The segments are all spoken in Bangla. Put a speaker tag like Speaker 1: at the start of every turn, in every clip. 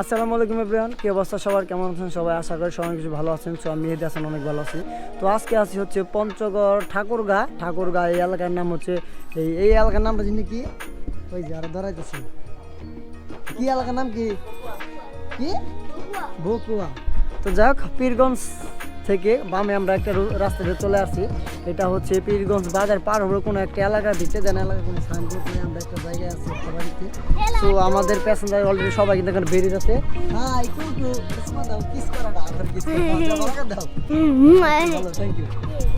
Speaker 1: আসসালামু আলাইকুম এভরিওয়ান, কি অবস্থা সবার? কেমন আছেন সবাই? আশা করি সবাই কিছু ভালো আছেন। সো আমি আছেন অনেক ভালো আছি। তো আজকে আছি হচ্ছে পঞ্চগড় ঠাকুরগা। ঠাকুরগা এই এলাকার নাম হচ্ছে, এই এই এলাকার নামটা যিনি কি? ওই যে আর ধরাইতেছি কি এলাকার নাম কি? কি? বকুয়া। তো যাই হোক, পীরগঞ্জ থেকে বামে আমরা একটা রাস্তা দিয়ে চলে আসছি। এটা হচ্ছে পীরগঞ্জ বাজার পার হবে কোনো একটা এলাকার দিচ্ছে যেন এলাকার কোনো সাইনবোর্ড নেই আমরা একটা জায়গায় আছি একটা বাড়িতে। তো আমাদের প্যাসেঞ্জার অলরেডি সবাই কিন্তু এখানে বেরিয়ে যাচ্ছে। হ্যাঁ একটু একটু কিসমা দাও কিস করা না আদর কিস দাও ভালো থ্যাংক ইউ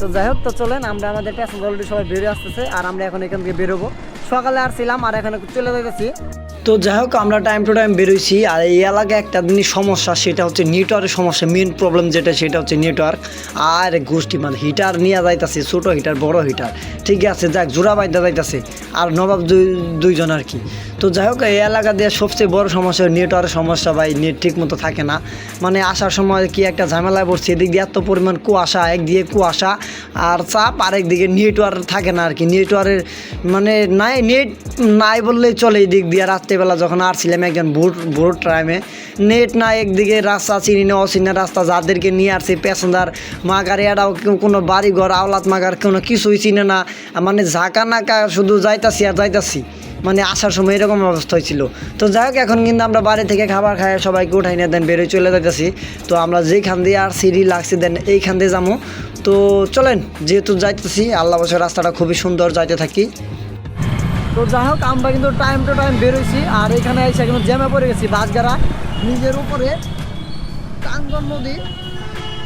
Speaker 1: তো যাই হোক তো চলেন আমরা আমাদের প্যাসেঞ্জার অলরেডি সবাই বেরিয়ে আসতেছে আর আমরা এখন এখান থেকে বেরোবো। সকালে আসছিলাম আর এখানে চলে যাইতেছি। তো যাই হোক, আমরা টাইম টু টাইম বেরোইছি আর এই এলাকায় একটা জিনিস সমস্যা, সেটা হচ্ছে নেটওয়ার্কের সমস্যা মেন প্রবলেম যেটা, সেটা হচ্ছে নেটওয়ার্ক। আর গোষ্ঠী মানে হিটার নিয়ে যাইতাছে, ছোটো হিটার বড় হিটার ঠিক আছে, যাক, জোড়া বাইতে যাইতাছে। আর নবাব দুই, দুইজন আর কি। তো যাই হোক, এই এলাকা দিয়ে সবচেয়ে বড় সমস্যা নেটওয়ার্কের সমস্যা, ভাই নেট ঠিক মতো থাকে না। মানে আসার সময় কি একটা ঝামেলায় পড়ছে, এদিক দিয়ে এত পরিমাণ কুয়াশা, একদিকে কুয়াশা আর চাপ আর একদিকে নেটওয়ার্ক থাকে না আর কি নেটওয়ার্কের মানে নাই, নেট নাই বললেই চলে এই দিক দিয়ে। রাত্রেবেলা যখন আসছিলাম একজন ভোট ভোট টাইমে, নেট না, একদিকে রাস্তা চিনি না, অচিনা রাস্তা, যাদেরকে নিয়ে আসছে, প্যাসেঞ্জার, মাগার, এরাও কোনো বাড়িঘর আওলাত মাগার কোনো কিছুই চিনে না। মানে ঝাঁকা নাকা শুধু যাইতাছি আর যাইতাছি। মানে আসার সময় এরকম অবস্থা হয়েছিল। তো যাই হোক, এখন কিন্তু আমরা বাড়ি থেকে খাবার খাই সবাইকে উঠাই না দেন বেরোয় চলে যাইতেছি। তো আমরা যেখান দিয়ে আর সিঁড়ি লাগছে দেন এইখান দিয়ে যাব তো চলেন, যেহেতু যাইতেছি, আল্লাহ বছর রাস্তাটা খুবই সুন্দর যাইতে থাকি। তো যাই হোক, আমরা কিন্তু টাইম টু টাইম বেরোইছি আর এখানে এসে কিন্তু জ্যামে পড়ে গেছি বাসগাড়া নিজের উপরে টাঙ্গন নদী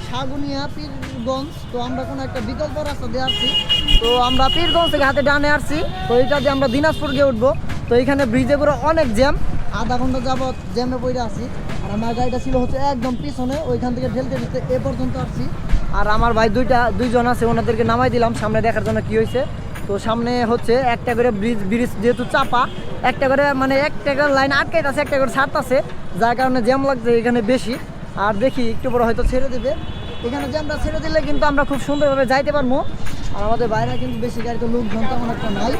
Speaker 1: সাগুনিয়া পীরগঞ্জ, তো আমরা কোনো একটা বিকল্প রাস্তা দিয়ে আসছি। তো আমরা পীরগঞ্জ থেকে হাতে ডানে আসছি, তো এইটা দিয়ে আমরা দিনাজপুর গিয়ে উঠবো। তো এখানে ব্রিজে করে অনেক জ্যাম আধা ঘণ্টা যাবত জ্যামে পড়ে আসি আর আমার গাড়িটা ছিল হচ্ছে একদম পিছনে, ওইখান থেকে ঠেলতে ঠেলতে এ পর্যন্ত আসছি। আর আমার ভাই দুইটা, দুইজন আছে, ওনাদেরকে নামাই দিলাম, সামনে দেখার জন্য কি হয়েছে। তো সামনে হচ্ছে একটা করে ব্রিজ ব্রিজ যেহেতু চাপা, একটা করে মানে একটা করে লাইন আটকাইতেছে, একটা করে ছাড়তাছে, যার কারণে জ্যাম লাগছে এখানে বেশি। আর দেখি, একটু বড় হয়তো ছেড়ে দেবে। এখানে জ্যামটা ছেড়ে দিলে কিন্তু আমরা খুব সুন্দরভাবে যাইতে পারব। আর আমাদের বাইরে কিন্তু বেশি গাড়িতে লোকজন তেমন একটা নাই।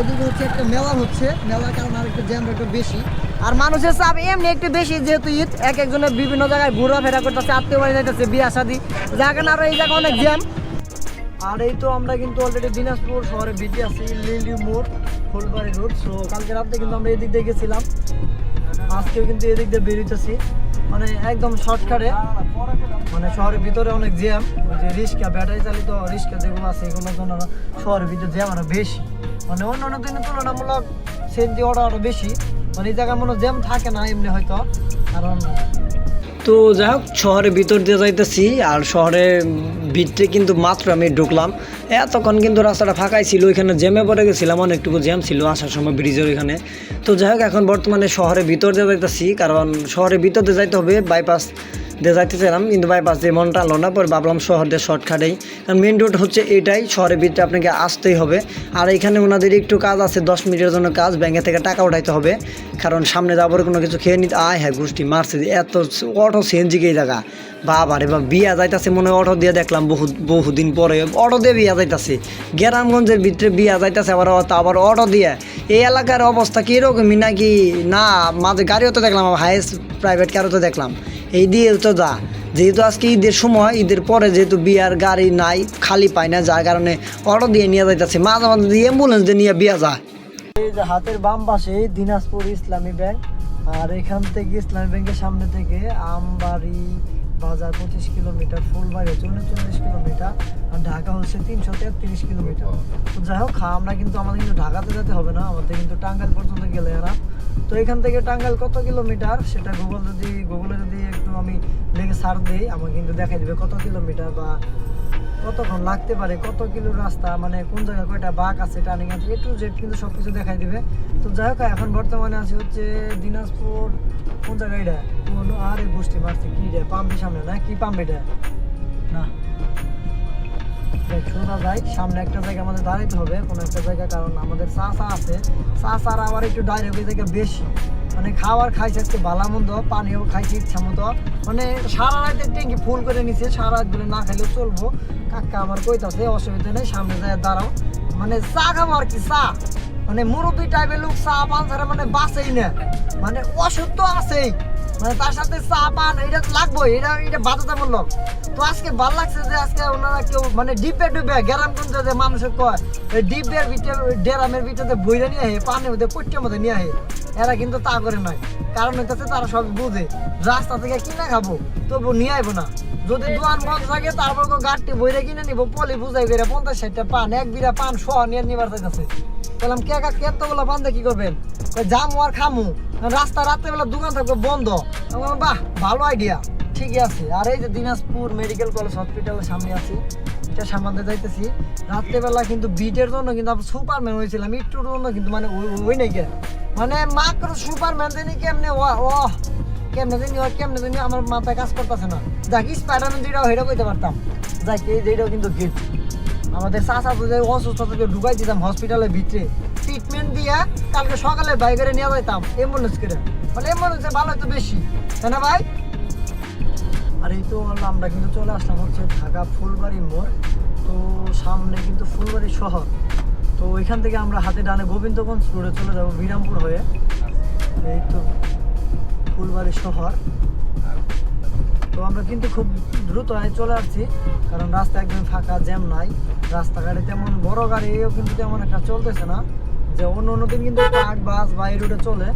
Speaker 1: এদিকে হচ্ছে একটা মেলা হচ্ছে। মেলার কারণে আর একটু জ্যামটা একটু বেশি। আর মানুষের চাপ এমনি একটু বেশি যেহেতু ঈদ। এক একজনের বিভিন্ন জায়গায় ঘোরাফেরা করতেছে, আত্মীয় বাড়ি যাইতেছে, বিয়া শাদি। যার কারণে আরও এই জায়গায় অনেক জ্যাম। আর এই তো আমরা কিন্তু অলরেডি দিনাজপুর শহরে বিটি আছি, লিলি মোড়, ফুলবাড়ি রোড। সো কালকে রাতে কিন্তু আমরা এদিক দিয়ে গেছিলাম। আজকেও কিন্তু এদিক দিয়ে বেরিয়েছি। মানে একদম শর্টকাটে মানে শহরের ভিতরে অনেক জ্যাম, ওই যে রিক্সা ব্যাটারি চালিত রিক্সা যেগুলো আছে এগুলোর জন্য শহরের ভিতরে জ্যাম আরও বেশি। মানে অন্য অন্য দিনের তুলনামূলক সেন্টি অর্ডার আরও বেশি। মানে এই জায়গায় মনে জ্যাম থাকে না এমনি হয়তো, কারণ তো যাই হোক, শহরের ভিতর দিয়ে যাইতেছি আর শহরে ভিতরে কিন্তু মাত্র আমি ঢুকলাম। এতক্ষণ কিন্তু রাস্তাটা ফাঁকাই ছিল, ওইখানে জ্যামে পড়ে গেছিলাম, অনেকটুকু জ্যাম ছিল আসার সময় ব্রিজের ওইখানে। তো যাই হোক, এখন বর্তমানে শহরের ভিতর দিয়ে যাইতেছি, কারণ শহরের ভিতর দিয়ে যাইতে হবে বাইপাস দিয়ে যাইতেছিলাম কিন্তু বাইপাস দিয়ে মনটা আনলো না, পরে ভাবলাম শহর দিয়ে শর্টকাটেই। কারণ মেন রোড হচ্ছে এটাই, শহরের ভিতরে আপনাকে আসতেই হবে। আর এখানে ওনাদের একটু কাজ আছে, দশ মিনিটের জন্য কাজ, ব্যাংকে থেকে টাকা উঠাইতে হবে। কারণ সামনে যাবার কোনো কিছু খেয়ে নিতে আয় হ্যাঁ গোষ্ঠী মারছে এত অটো সিএনজিকে জায়গা। বাবা রে বা বিয়া যাইতাছে মনে হয়, অটো দিয়ে দেখলাম বহু বহুদিন পরে, অটো দিয়ে বিয়া যাইতাছে। গ্রামগঞ্জের ভিতরে বিয়া যাইতাছে আবার আবার অটো দিয়ে। এই এলাকার অবস্থা কীরকমই নাকি? না, মাঝে গাড়িও তো দেখলাম হাইয়েস্ট প্রাইভেট কারও তো দেখলাম। এই দিয়ে তো যা। যেহেতু আজকে ঈদের সময়, ঈদের পরে যেহেতু বিয়ার গাড়ি নাই, খালি পায় না, যার কারণে অটো দিয়ে নিয়ে যাইতেছে। মাঝে মাঝে দিয়ে অ্যাম্বুলেন্স দিয়ে নিয়ে বিয়া যায়। এই যে হাতের বাম পাশে দিনাজপুর ইসলামী ব্যাংক, আর এখান থেকে ইসলামী ব্যাংকের সামনে থেকে আমবাড়ি বাজার পঁচিশ কিলোমিটার, ফুলবাড়ি চল্লিশ কিলোমিটার, আর ঢাকা হচ্ছে তিনশো তেত্রিশ কিলোমিটার। তো যাই হোক আমরা কিন্তু আমাদের কিন্তু ঢাকাতে যেতে হবে না, আমাদের কিন্তু টাঙ্গাইল পর্যন্ত গেলে এরা। তো এখান থেকে টাঙ্গাইল কত কিলোমিটার? সেটা গুগল যদি গুগলে যদি একটু আমি লেগে সার্চ দিই, আমাকে কিন্তু দেখাই দেবে কত কিলোমিটার বা কতক্ষণ লাগতে পারে, কত কিলো রাস্তা মানে কোন জায়গায় কয়টা বাঘ আছে টার্নিং আছে এ টু জেড কিন্তু সব কিছু দেখাই দিবে। তো যাই হোক, এখন বর্তমানে আছে হচ্ছে দিনাজপুর, কোন জায়গায় এটা? কোন, আরে গোষ্ঠী মারছে কি রে পাম্পের সামনে, না? কি পাম্প এটা? না। সোজা যাই, সামনে একটা জায়গা আমাদের দাঁড়াইতে হবে, কোনো একটা জায়গা, কারণ আমাদের চা চা আছে। চা চার আবার একটু ডাইরেক্ট ওই জায়গা বেশি। মানে খাবার খাইছে আজকে ভালো মন্দ পানিও খাইছে ইচ্ছা মতো। মানে সারা রাতের ট্যাঙ্কি ফুল করে নিছে, সারা রাত বলে না খাইলেও চলবো। কাকা আমার কইতাছে, অসুবিধা নেই, সামনে যায় দাঁড়াও। মানে চা খাব আর কি, চা। মানে মুরব্বী টাইপের লোক চা পান মানে বাঁচেই না। মানে অসুস্থ আছেই। মানে তার সাথে চা, পান এটা তো এটা এটা বাধ্যতামূলক। তো আজকে ভালো লাগছে যে আজকে ওনারা কেউ মানে ডিপে ডুবে যে মানুষের কয় ওই ডিপের ভিতরে ভিতরে বইরা নিয়ে মধ্যে কোট্টের মধ্যে নিয়ে আহে, এরা কিন্তু তা করে নয় কারণ হইতেছে তারা সব বুঝে, রাস্তা থেকে কিনে খাব, তবু নিয়ে আইবো না। যদি দোয়ান বন্ধ থাকে, তারপর গাড়টি বইরে কিনে নিবো, পলি বুঝাই করে পঞ্চাশ ষাটটা পান, এক বিরা পান সহ নিয়ে নিবার চাইতেছে বললাম, কে কা কে তো বলা বান্ধে কি করবেন? যামু আর খামু। রাস্তা রাত্রেবেলা দোকান থাকবে, বন্ধ। বাহ, ভালো আইডিয়া। ঠিকই আছে। আর এই যে দিনাজপুর মেডিকেল কলেজ হসপিটালের সামনে আছি, এটা সামনে যাইতেছি। রাত্রেবেলা কিন্তু বিটের জন্য কিন্তু আমি সুপারম্যান হয়েছিলাম, একটুর জন্য কিন্তু মানে ওই নাই কে মানে মাত্র সুপারম্যান জানি কেমনে ও ও, কেমনে জানি ও, কেমনে জানি আমার মাথায় কাজ করতেছে না। যাক স্পাইডারম্যান যেটাও সেটা কইতে পারতাম। যাক, এই যেটাও কিন্তু গিফট আমাদের চাচা তো যে অসুস্থ থেকে ঢুকাই দিতাম হসপিটালের ভিতরে। ট্রিটমেন্ট দিয়ে কালকে সকালে বাইরে নিয়ে যাইতাম অ্যাম্বুলেন্স করে। মানে অ্যাম্বুলেন্সে ভালো তো বেশি। তাই না ভাই? আর এই তো আমরা কিন্তু চলে আসলাম হচ্ছে ঢাকা ফুলবাড়ি মোড়। তো সামনে কিন্তু ফুলবাড়ি শহর। তো ওইখান থেকে আমরা হাতে ডানে গোবিন্দগঞ্জ রোডে চলে যাব, বিরামপুর হয়ে। এই তো ফুলবাড়ি শহর। তো আমরা কিন্তু খুব দ্রুত চলে আসছি, কারণ রাস্তা একদম ফাঁকা, জ্যাম নাই। রাস্তাঘাটে তেমন বড় গাড়িও কিন্তু তেমন একটা চলতেছে না। যে অন্য অন্য দিন কিন্তু ট্রাক, বাস বা এই রুটে চলে।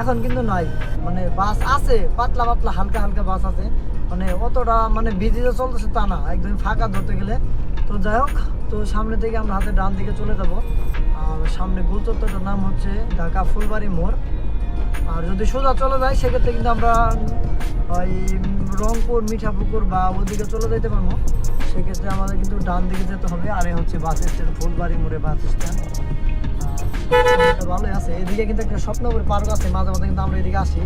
Speaker 1: এখন কিন্তু নাই। মানে বাস আছে, পাতলা পাতলা, হালকা হালকা বাস আছে। মানে অতটা মানে বিজি যে চলতেছে তা না, একদম ফাঁকা ধরতে গেলে। তো যাই হোক, তো সামনে থেকে আমরা হাতে ডান দিকে চলে যাব। আর সামনে গোল চত্বরটার নাম হচ্ছে ঢাকা ফুলবাড়ি মোড়। আর যদি সোজা চলে যায়, সেক্ষেত্রে কিন্তু আমরা ওই রংপুর, মিঠাপুকুর বা ওদিকে চলে যেতে পারব। সেক্ষেত্রে আমাদের কিন্তু ডান দিকে যেতে হবে, আর হচ্ছে বাস স্ট্যান্ড, ফুলবাড়ি মোড়ে বাস স্ট্যান্ড। ভালোই আছে। এদিকে কিন্তু একটা স্বপ্নপুরি পার্ক আছে, মাঝে মাঝে কিন্তু আমরা এদিকে আসি।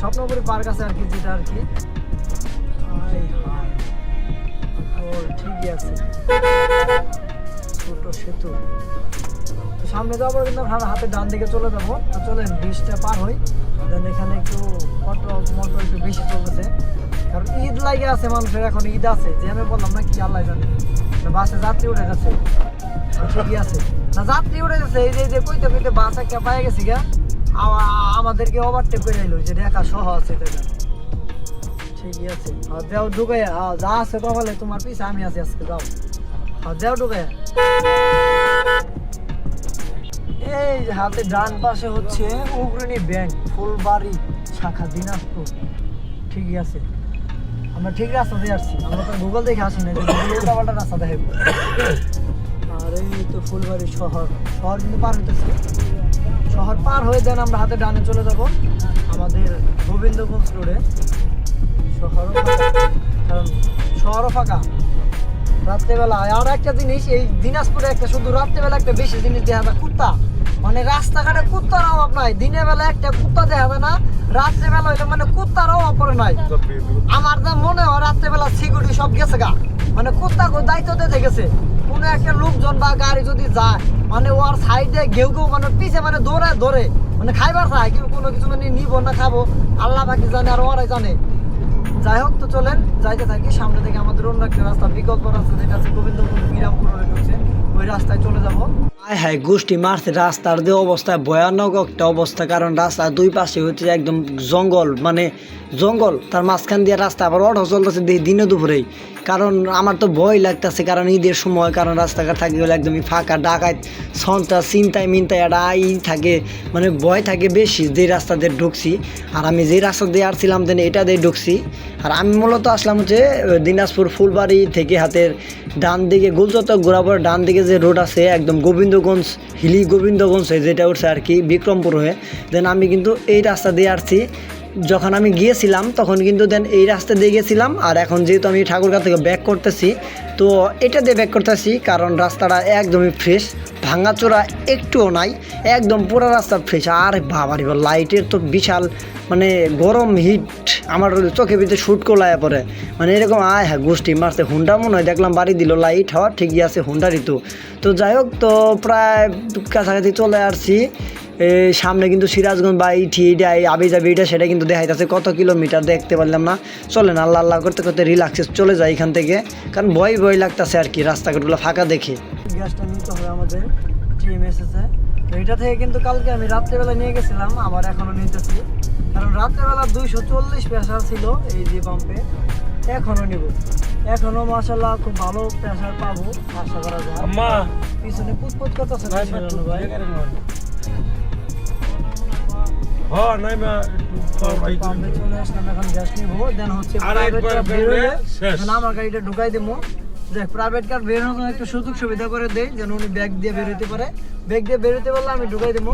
Speaker 1: স্বপ্নপুরি পার্ক আছে আর কি, যেটা আর কি। ঠিকই আছে। ছোট সেতু। সামনে যাব কিন্তু আমরা হাতে ডান দিকে চলে যাব। তো চলেন, ব্রিজটা পার হই। দেন এখানে একটু অটো মটো একটু বেশি চলতেছে। কারণ ঈদ লাগে আছে, মানুষের এখন ঈদ আছে। যে আমি বললাম না কি, আল্লাহ জানে। বাসে যাত্রী উঠে গেছে। ঠিকই আছে। না, যাত্রী উঠে গেছে, এই যে কইতে কইতে বাস একটা পায়ে গেছি গা আমাদেরকে ওভারটেক করে এলো যে রেখা সহ আছে এটা ঠিকই আছে। আর যাও ঢুকে যা আছে কপালে তোমার পিছে আমি আছি আজকে, যাও। আর যাও ঢুকে এই হাতে ডান পাশে হচ্ছে অগ্রণী ব্যাংক, ফুলবাড়ি, শাখা দিনাজপুর। ঠিকই আছে। আমরা ঠিক রাস্তা দিয়ে আসছি। আমরা তো গুগল দেখে আসি না উল্টাপাল্টা রাস্তা দেখাবো আর এই তো ফুলবাড়ি শহর। শহর কিন্তু পার হইতেছে। শহর পার হয়ে দেন আমরা হাতে ডানে চলে যাব। আমাদের গোবিন্দগঞ্জ রোডে। শহরও কারণ শহরও ফাঁকা রাত্রেবেলা আর একটা জিনিস, এই দিনাজপুরে একটা শুধু রাত্রেবেলা একটা বেশি জিনিস দেখা যায় কুত্তা। মানে রাস্তাঘাটে কুত্তার অভাব নাই। দিনের বেলা একটা কুত্তা দেখা যায় না রাত্রেবেলা হইলে মানে কুত্তার অভাব পড়ে নাই। আমার যা মনে হয় রাত্রেবেলা সিকিউরিটি সব গেছে গা। মানে কুত্তা দায়িত্ব দিতে গেছে। কোনো একটা লোকজন বা গাড়ি যদি যায় মানে ওর সাইডে ঘেউ ঘেউ মানে পিছে মানে দৌড়ায় ধরে মানে খাইবার চায়, কিন্তু কোনো কিছু মানে নিব না, খাব। আল্লাহ বাকি জানে আর ওরাই জানে। যাই হোক, তো চলেন, যাইতে থাকি। সামনে থেকে আমাদের অন্য একটা রাস্তা বিকল্প রাস্তা যেটা আছে, গোবিন্দপুর বিরামপুর রয়েছে ওই রাস্তায় চলে যাব। হায় হায়, গোষ্ঠী মারছে। রাস্তার যে অবস্থা, ভয়ানক একটা অবস্থা। কারণ রাস্তার দুই পাশে হচ্ছে একদম জঙ্গল মানে জঙ্গল। তার মাঝখান দিয়ে রাস্তা আবার অটো চলতেছে দিনে দুপুরেই। কারণ আমার তো ভয় লাগতেছে, কারণ ঈদের সময়, কারণ রাস্তাঘাট থাকে গেলে একদমই ফাঁকা, ডাকাত, সন্তা, চিন্তায় মিন্তায় একটা ই থাকে মানে ভয় থাকে বেশি যে রাস্তা দিয়ে ঢুকছি। আর আমি যে রাস্তা দিয়ে আসছিলাম, দেন এটা দিয়ে ঢুকছি। আর আমি মূলত আসলাম হচ্ছে দিনাজপুর ফুলবাড়ি থেকে হাতের ডান দিকে গোলচত গোড়াবার ডান দিকে যে রোড আছে, একদম গোবিন্দগঞ্জ, হিলি গোবিন্দগঞ্জ হয়ে যেটা উঠছে আর কি, বিক্রমপুর হয়ে। দেন আমি কিন্তু এই রাস্তা দিয়ে আসছি যখন আমি গিয়েছিলাম, তখন কিন্তু দেন এই রাস্তা দিয়ে গেছিলাম আর এখন যেহেতু আমি ঠাকুরগাঁ থেকে ব্যাক করতেছি, তো এটা দিয়ে ব্যাক করতেছি, কারণ রাস্তাটা একদমই ফ্রেশ ভাঙাচোরা একটুও নাই, একদম পুরো রাস্তা ফ্রেশ আর বাবারি লাইটের তো বিশাল মানে গরম হিট আমার চোখে ভিতরে শুট করলায় পরে মানে এরকম, আয় হ্যাঁ গোষ্ঠী মারছে, হুন্ডা মনে হয়, দেখলাম বাড়ি দিল লাইট হওয়া ঠিকই আছে হুন্ডারই তো তো যাই হোক, তো প্রায় কাছাকাছি চলে আসছি। সামনে কিন্তু সিরাজগঞ্জ বা ইটি এটা এই আবি যাবি এটা সেটা কিন্তু দেখাইতেছে। কত কিলোমিটার দেখতে পারলাম না। চলেন আল্লাহ আল্লাহ করতে করতে রিল্যাক্সে চলে যায় এখান থেকে। কারণ ভয় ভয় লাগতেছে আর কি রাস্তাঘাটগুলো ফাঁকা দেখে। গ্যাসটা নিতে হবে আমাদের টিএম এসেছে তো এটা থেকে কিন্তু কালকে আমি রাত্রেবেলা নিয়ে গেছিলাম আবার এখনও নিতেছি। কারণ রাত্রেবেলা দুইশো চল্লিশ প্রেশার ছিল এই যে পাম্পে এখনও নিব। এখনও মাসাল্লাহ খুব ভালো প্রেশার পাবো। আশা করা যায়। পিছনে পুতপুত করতেছে ভাই
Speaker 2: হ্যাঁ নাই মা একটু
Speaker 1: পাম্পে চলে আসলাম এখন গ্যাস নিবো দেন হচ্ছে
Speaker 2: আর
Speaker 1: প্রাইভেট
Speaker 2: একবার
Speaker 1: কার বের হলে
Speaker 2: শেষ।
Speaker 1: এখন আমার গাড়িটা ঢুকাই দেবো। দেখ প্রাইভেট কার বের হতে একটু সুযোগ সুবিধা করে দেই যেন উনি ব্যাগ দিয়ে বের হতে পারে। ব্যাগ দিয়ে বের হতে পারলে আমি ঢুকাই দেবো।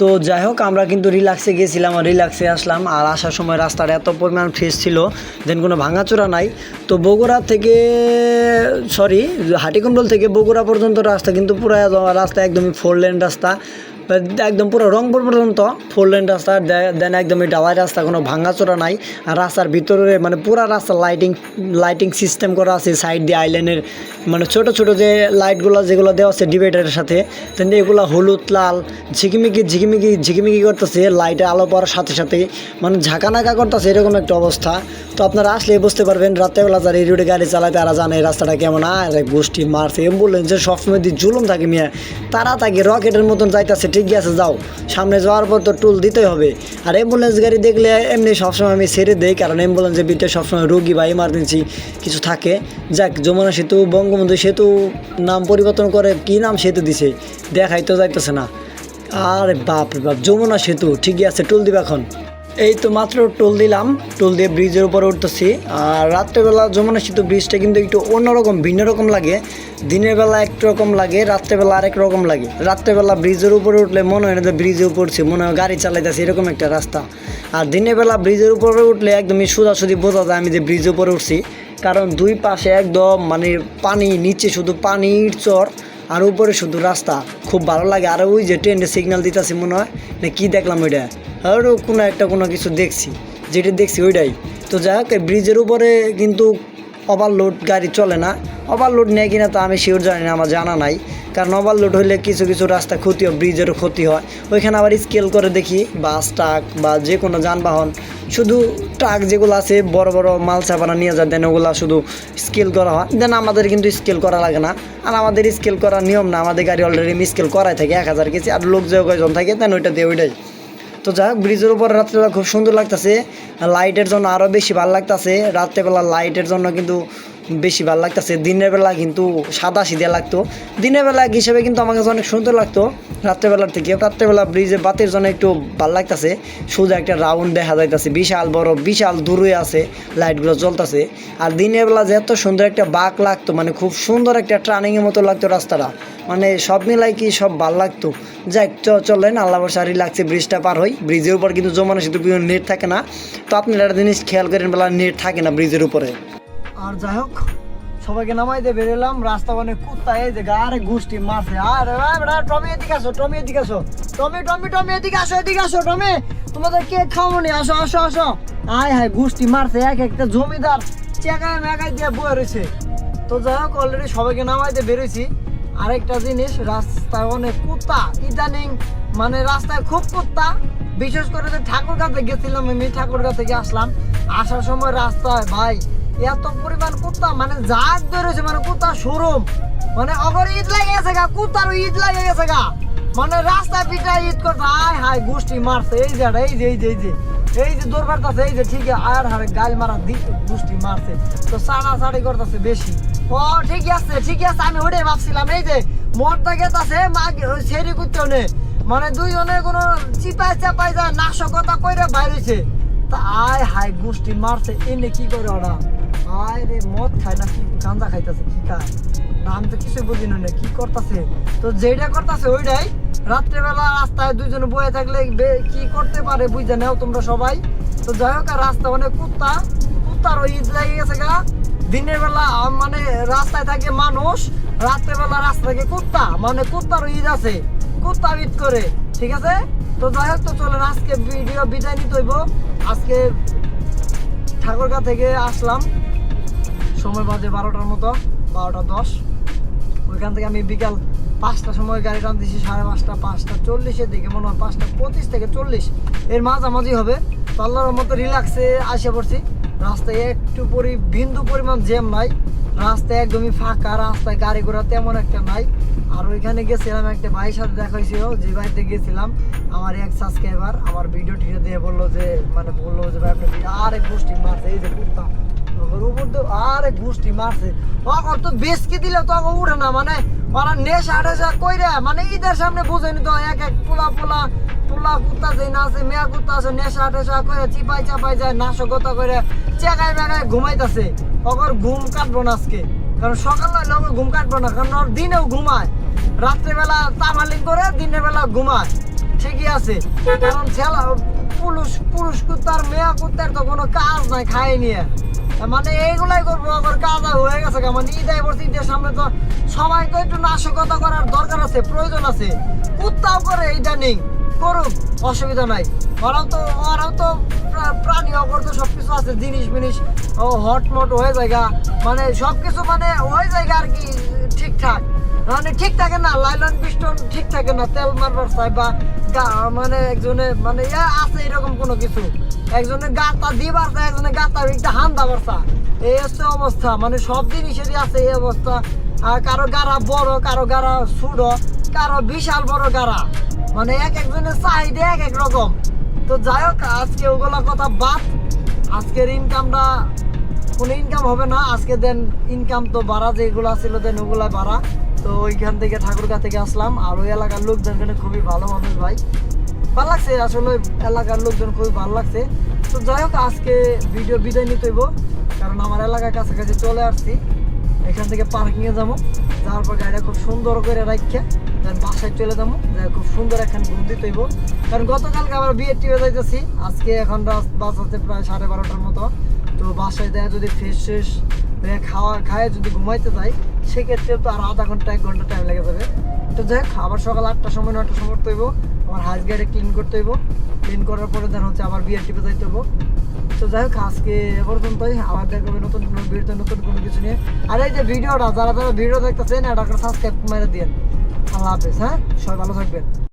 Speaker 1: তো যাই হোক আমরা কিন্তু রিল্যাক্সে গেছিলাম আর রিল্যাক্সে আসলাম আর আসার সময় রাস্তাটা এত পরিমাণ ফ্রেশ ছিল দেন কোনো ভাঙাচোরা নাই। তো বগুড়া থেকে সরি হাটিকুন্ডল থেকে বগুড়া পর্যন্ত রাস্তা কিন্তু পুরো রাস্তা একদমই ফোর লেন রাস্তা। একদম পুরো রংপুর পর্যন্ত ফোর লেন রাস্তা দেন একদমই ডালাই রাস্তা, কোনো ভাঙাচোরা নাই। আর রাস্তার ভিতরে মানে পুরো রাস্তা লাইটিং লাইটিং সিস্টেম করা আছে সাইড দিয়ে আইল্যান্ডের মানে ছোট ছোট যে লাইটগুলো যেগুলো দেওয়া আছে ডিভাইডারের সাথে তেমনি এগুলো হলুদ, লাল, ঝিকিমিকি ঝিকিমিকি ঝিকিমিকি করতেছে লাইটে আলো পড়ার সাথে সাথে। মানে ঝাঁকানাকা করতেছে এরকম একটা অবস্থা। তো আপনারা আসলে বুঝতে পারবেন, রাত্রেবেলা যারা এই রোডে গাড়ি চালায়, তারা জানে এই রাস্তাটা কেমন। আর গোষ্ঠী মারছে অ্যাম্বুলেন্সের সবসময় দিয়ে জুলুম থাকে মিয়া, তারা তাকে রকেটের মতন যাইতেছে ঠিক আছে, যাও। সামনে যাওয়ার পর তো টুল দিতেই হবে। আর অ্যাম্বুলেন্স গাড়ি দেখলে এমনি সবসময় আমি ছেড়ে দেই, কারণ অ্যাম্বুলেন্সের ভিতরে সবসময় রোগী বা ইমার্জেন্সি কিছু থাকে। যাক, যমুনা সেতু, বঙ্গবন্ধু সেতু নাম পরিবর্তন করে কি নাম সেতু দিছে দেখাই তো যাইতেছে না। আরে বাপ বাপ, যমুনা সেতু, ঠিকই আছে টুল দিবে এখন। এই তো মাত্র টোল দিলাম, টোল দিয়ে ব্রিজের উপরে উঠতেছি। আর রাত্রেবেলা যমুনা সেতু ব্রিজটা কিন্তু একটু অন্যরকম, ভিন্ন রকম লাগে। দিনের বেলা এক রকম লাগে, রাত্রেবেলা আরেক রকম লাগে। রাত্রেবেলা ব্রিজের উপরে উঠলে মনে হয় না যে ব্রিজে উপরছি মনে হয় গাড়ি চালাইতেছে, এরকম একটা রাস্তা। আর দিনের বেলা ব্রিজের উপরে উঠলে একদমই সোজাসুজি বোঝা যায় আমি যে ব্রিজের উপরে উঠছি। কারণ দুই পাশে একদম মানে পানি, নিচে শুধু পানির চর। আর উপরে শুধু রাস্তা। খুব ভালো লাগে। আর ওই যে ট্রেনের সিগন্যাল দিতেছে মনে হয় না কি দেখলাম ওইটা? আরও কোনো একটা কোনো কিছু দেখছি। যেটা দেখছি ওইটাই। তো যাই হোক ব্রিজের উপরে কিন্তু ওভারলোড গাড়ি চলে না। ওভারলোড নেয় কিনা তো আমি শিওর জানি না, আমার জানা নাই। কারণ ওভারলোড হলে কিছু কিছু রাস্তা ক্ষতি হয় ব্রিজেরও ক্ষতি হয়। ওইখানে আবার স্কেল করে দেখি, বাস ট্রাক বা যে কোনো যানবাহন, শুধু ট্রাক যেগুলো আছে, বড় বড় মাল চাপানা নিয়ে যায় দেন ওগুলো শুধু স্কেল করা হয়। দেন আমাদের কিন্তু স্কেল করা লাগে না। আর আমাদের স্কেল করার নিয়ম না, আমাদের গাড়ি অলরেডি স্কেল করাই থাকে, এক হাজার কেজি, আর লোক যে কয়জন থাকে দেন ওইটা দিয়ে ওইটাই। তো যাই হোক ব্রিজের উপর রাত্রেবেলা খুব সুন্দর লাগতেছে। লাইটের জন্য আরও বেশি ভালো লাগতেছে। রাত্রেবেলা লাইটের জন্য কিন্তু বেশি ভালো লাগতেছে। দিনের বেলা কিন্তু সাদা সিধে লাগতো। দিনের বেলা হিসেবে কিন্তু আমার কাছে অনেক সুন্দর লাগতো। রাত্রেবেলার থেকে। রাত্রেবেলা ব্রিজে বাতির জন্য একটু ভালো লাগতেছে। সোজা একটা রাউন্ড দেখা যাইতেছে। বিশাল বড়, বিশাল দূরে আছে লাইটগুলো জ্বলতেছে। আর দিনের বেলা যে এত সুন্দর একটা বাঁক লাগতো মানে খুব সুন্দর একটা ট্রানিংয়ের মতো লাগতো রাস্তাটা। মানে সব মিলাই কি সব ভালো লাগতো। যাই চলেন আল্লাহ সারি লাগছে ব্রিজটা পার হই। ব্রিজের উপর কিন্তু জমানো সেতু নেট থাকে না। তো আপনারা একটা জিনিস খেয়াল করেন, বেলা নেট থাকে না ব্রিজের উপরে। আর যাই হোক, সবাইকে নামাই দিয়ে বেরোলাম। রাস্তা অনেক কুত্তা এই যে আরে গোষ্ঠী আরে বেটা টমি, এদিকে আসো, টমি, এদিকে আসো। টমি টমি টমি, এদিকে আসো এদিকে আসো, টমি। তোমাদের কে খাওনি? আসো আসো আসো। আয়, হায়, গোষ্ঠী মারছে, এক একটা জমিদার চেকায় মেকায় দিয়ে বয়ে রয়েছে। তো যাই হোক অলরেডি সবাইকে নামাইতে বেরোইছি। আরেকটা জিনিস, রাস্তায় অনেক কুত্তা। ইদানিং মানে রাস্তায় খুব কুত্তা। বিশেষ করে যে ঠাকুরগাঁতে গেছিলাম আমি ঠাকুরগাঁ থেকে আসলাম। আসার সময় রাস্তায়, ভাই এত পরিমাণ কুত্তা মানে জাগ ধরেছে মানে কুত্তা শোরুম। মানে অগর ঈদ লাগে গেছে গা, কুত্তারও ঈদ লাগে গেছে গা। মানে রাস্তা পিঠা ঈদ করতে, আয় হায়, গোষ্ঠী মারছে। এই যে এই যে এই যে এই যে। এই যে দৌড় মারতেছে এই যে ঠিক আর হারে গাল মারা দি গোষ্ঠী মারছে। তো সাড়া সাড়ি করতেছে বেশি। ও, ঠিকই আছে ঠিকই আছে, আমি ওটাই ভাবছিলাম। এই যে মরটা গেতাছে মা সেরি করতেও নে মানে দুইজনে কোনো চিপাই চাপাই যায় নাশকতা কইরে বাইরেছে। তা আয় হায়, গোষ্ঠী মারছে, এনে কি করে ওরা? আয় রে মদ খায় না, কি গাঁজা খাইতেছে, কি খায় না, আমি তো কিছু বুঝি না কি করতেছে? তো যেটা করতেছে ওইটাই রাত্রেবেলা রাস্তায় দুইজনে বয়ে থাকলে কি করতে পারে বুঝে নাও তোমরা সবাই। তো যাই হোক, আর রাস্তা অনেক কুত্তা কুত্তারও ঈদ লেগে গেছে গা। দিনের বেলা মানে রাস্তায় থাকে মানুষ, রাত্রেবেলা রাস্তা থাকে কুত্তা মানে কুত্তার ঈদ আছে, কুত্তা ঈদ করে, ঠিক আছে? তো যাই হোক, তো চলেন, আজকে ভিডিও বিদায় নিতে হইব। আজকে ঠাকুরগা থেকে আসলাম। সময় বাজে বারোটার মতো, বারোটা দশ। ওইখান থেকে আমি বিকাল পাঁচটার সময় গাড়ি টানতেছি, সাড়ে পাঁচটা পাঁচটা চল্লিশের দিকে, মনে হয় পাঁচটা পঁচিশ থেকে চল্লিশ। এর মাঝামাঝি হবে। তো মতো রিল্যাক্সে আসে পড়ছি। রাস্তায় একটু পরি বিন্দু পরিমাণ জ্যাম নাই। রাস্তায় একদমই ফাঁকা, রাস্তায় গাড়ি ঘোড়া তেমন একটা নাই। আর ওইখানে গেছিলাম, একটা ভাইয়ের সাথে দেখা হয়েছিল, যে বাড়িতে গেছিলাম। আমার এক সাবস্ক্রাইবার আমার ভিডিও টিডিও দিয়ে বলল যে মানে বলল যে ভাই আপনার ভিডিও আরে গোষ্ঠী মারছে, এই যে ওর উপর তো আরে গোষ্ঠী মারছে। ওর তো বেশকে দিলে তো ওকে উঠে না মানে নেশা টেশা মানে ঈদের সামনে তো, এক এক পোলা পোলা পোলা কুত্তা যে মেয়া কুত্তা আছে, নেশা টেশা চিপাই চাপাই যায়, নাশকতা চেকায় ওর ঘুম কাটবো না আজকে। কারণ ঘুম কাটবো না, কারণ ওর দিনেও ঘুমায়। রাত্রেবেলা তামালিং করে দিনের বেলা ঘুমায়। ঠিকই আছে। কারণ ছেলা পুরুষ পুরুষ কুত্তার, মেয়া কুত্তার তো কোনো কাজ নাই খায় নিয়ে। মানে এইগুলাই করব, আবার কাজা হয়ে গেছে মানে ঈদাই বলছি ঈদের সামনে তো সবাই তো একটু নাশকতা করার দরকার আছে, প্রয়োজন আছে। কুত্তাও করে ইদানিং করুক, অসুবিধা নাই। ওরাও তো ওরাও তো প্রাণী অগর তো সবকিছু আছে, জিনিস মিনিস ও হটমট হয়ে জায়গা। মানে সবকিছু মানে হয়ে জায়গা আর কি ঠিকঠাক। মানে ঠিক থাকে না, লাইলন পিস্টন ঠিক থাকে না, তেল মারবার চাই বা গা- মানে একজনে মানে ইয়া আছে এরকম কোনো কিছু। একজনে গাতা দিবার চায়, একজনে গাতা একটা হান দাবার এই হচ্ছে অবস্থা। মানে সব জিনিসেরই আছে এই অবস্থা। আর কারও গাড়া বড়, কারও গাড়া ছোট কারও বিশাল বড় গাড়া। মানে এক একজনের চাহিদা এক এক রকম। তো যাই হোক, আজকে ওগুলা কথা বাদ। আজকের ইনকামটা কোনো ইনকাম হবে না, আজকে দেন ইনকাম তো বাড়া, যেগুলো ছিল দেন ওগুলা বাড়া। তো ওইখান থেকে ঠাকুরগা থেকে আসলাম। আর ওই এলাকার লোকজন খুবই ভালো মানুষ ভাই। ভালো লাগছে, আসলে এলাকার লোকজন খুবই ভালো লাগছে। তো যাই হোক, আজকে ভিডিও বিদায় নিতে হইব, কারণ আমার এলাকার কাছাকাছি চলে আসছি। এখান থেকে পার্কিংয়ে যাব। যাওয়ার পর গাড়িটা খুব সুন্দর করে রাখছে দেন বাসায় চলে যাব। খুব সুন্দর একখান ঘুম দিতে কারণ গতকালকে আবার বিয়ে টিভে যাইতেছি। আজকে এখন বাস আছে প্রায় সাড়ে বারোটার মতো। তো বাসায় দেয় যদি ফ্রেশ ফ্রেশ খাওয়া খায় যদি ঘুমাইতে যাই সেক্ষেত্রে তো আর আধা ঘণ্টা এক ঘণ্টা টাইম লেগে যাবে। তো যাই হোক, আবার সকাল আটটার সময় নটার সময় করতে হইব। আমার হাজ গাড়ি ক্লিন করতে হইব। ক্লিন করার পরে দেন হচ্ছে আবার বিয়ে টিপে যাইতে হইব। তো যাই হোক আজকে পর্যন্তই। আবার দেখবে নতুন কোনো ভিডিওতে নতুন কোনো কিছু নিয়ে। আর এই যে ভিডিওটা যারা যারা ভিডিও দেখতেছেন এটা সাবস্ক্রাইব মেরে দিন আল্লাহ হাফেজ হ্যাঁ? সবাই ভালো থাকবেন।